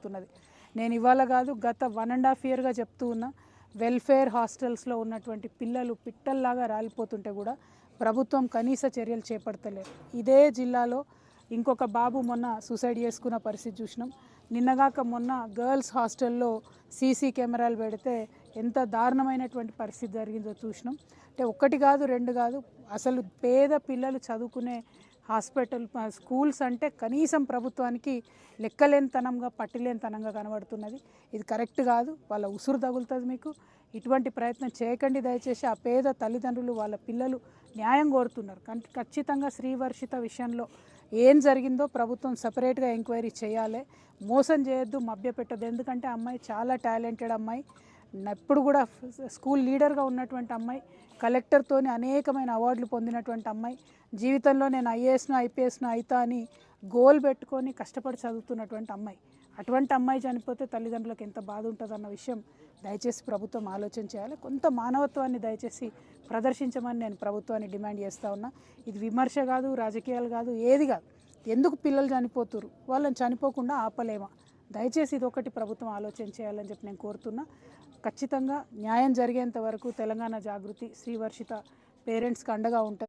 చెప్తున్నది. నేను ఇవాళ కాదు గత వన్ అండ్ హాఫ్ ఇయర్గా చెప్తూ ఉన్నా వెల్ఫేర్ హాస్టల్స్లో ఉన్నటువంటి పిల్లలు పిట్టల్లాగా రాలిపోతుంటే కూడా ప్రభుత్వం కనీస చర్యలు చేపడతలేదు. ఇదే జిల్లాలో ఇంకొక బాబు మొన్న సూసైడ్ చేసుకున్న పరిస్థితి చూసినాం. నిన్నగాక మొన్న గర్ల్స్ హాస్టల్లో సీసీ కెమెరాలు పెడితే ఎంత దారుణమైనటువంటి పరిస్థితి జరిగిందో చూసినాం. అంటే ఒకటి కాదు రెండు కాదు అసలు పేద పిల్లలు చదువుకునే హాస్పిటల్ స్కూల్స్ అంటే కనీసం ప్రభుత్వానికి లెక్కలేనితనంగా పట్టిలేనితనంగా కనబడుతున్నది. ఇది కరెక్ట్ కాదు. వాళ్ళ ఉసురు తగులుతుంది మీకు. ఇటువంటి ప్రయత్నం చేయకండి. దయచేసి ఆ పేద తల్లిదండ్రులు వాళ్ళ పిల్లలు న్యాయం కోరుతున్నారు. కానీ ఖచ్చితంగా శ్రీవర్షిత విషయంలో ఏం జరిగిందో ప్రభుత్వం సపరేట్గా ఎంక్వైరీ చేయాలి. మోసం చేయొద్దు మభ్యపెట్టద్దు. ఎందుకంటే అమ్మాయి చాలా టాలెంటెడ్ అమ్మాయి. ఎప్పుడు కూడా స్కూల్ లీడర్గా ఉన్నటువంటి అమ్మాయి కలెక్టర్తోనే అనేకమైన అవార్డులు పొందినటువంటి అమ్మాయి జీవితంలో నేను ఐఏఎస్ను ఐపీఎస్ను అవుతా అని గోల్ పెట్టుకొని కష్టపడి చదువుతున్నటువంటి అమ్మాయి. అటువంటి అమ్మాయి చనిపోతే తల్లిదండ్రులకు ఎంత బాధ ఉంటుందన్న విషయం దయచేసి ప్రభుత్వం ఆలోచన చేయాలి. కొంత మానవత్వాన్ని దయచేసి ప్రదర్శించమని నేను ప్రభుత్వాన్ని డిమాండ్ చేస్తూ ఉన్నా. ఇది విమర్శ కాదు రాజకీయాలు కాదు ఏది కాదు. ఎందుకు పిల్లలు చనిపోతురు వాళ్ళని చనిపోకుండా ఆపలేమా? దయచేసి ఇది ఒకటి ప్రభుత్వం ఆలోచన చేయాలని చెప్పి నేను కోరుతున్నా. ఖచ్చితంగా న్యాయం జరిగేంత వరకు తెలంగాణ జాగృతి శ్రీవర్షిత పేరెంట్స్కి అండగా ఉంటుంది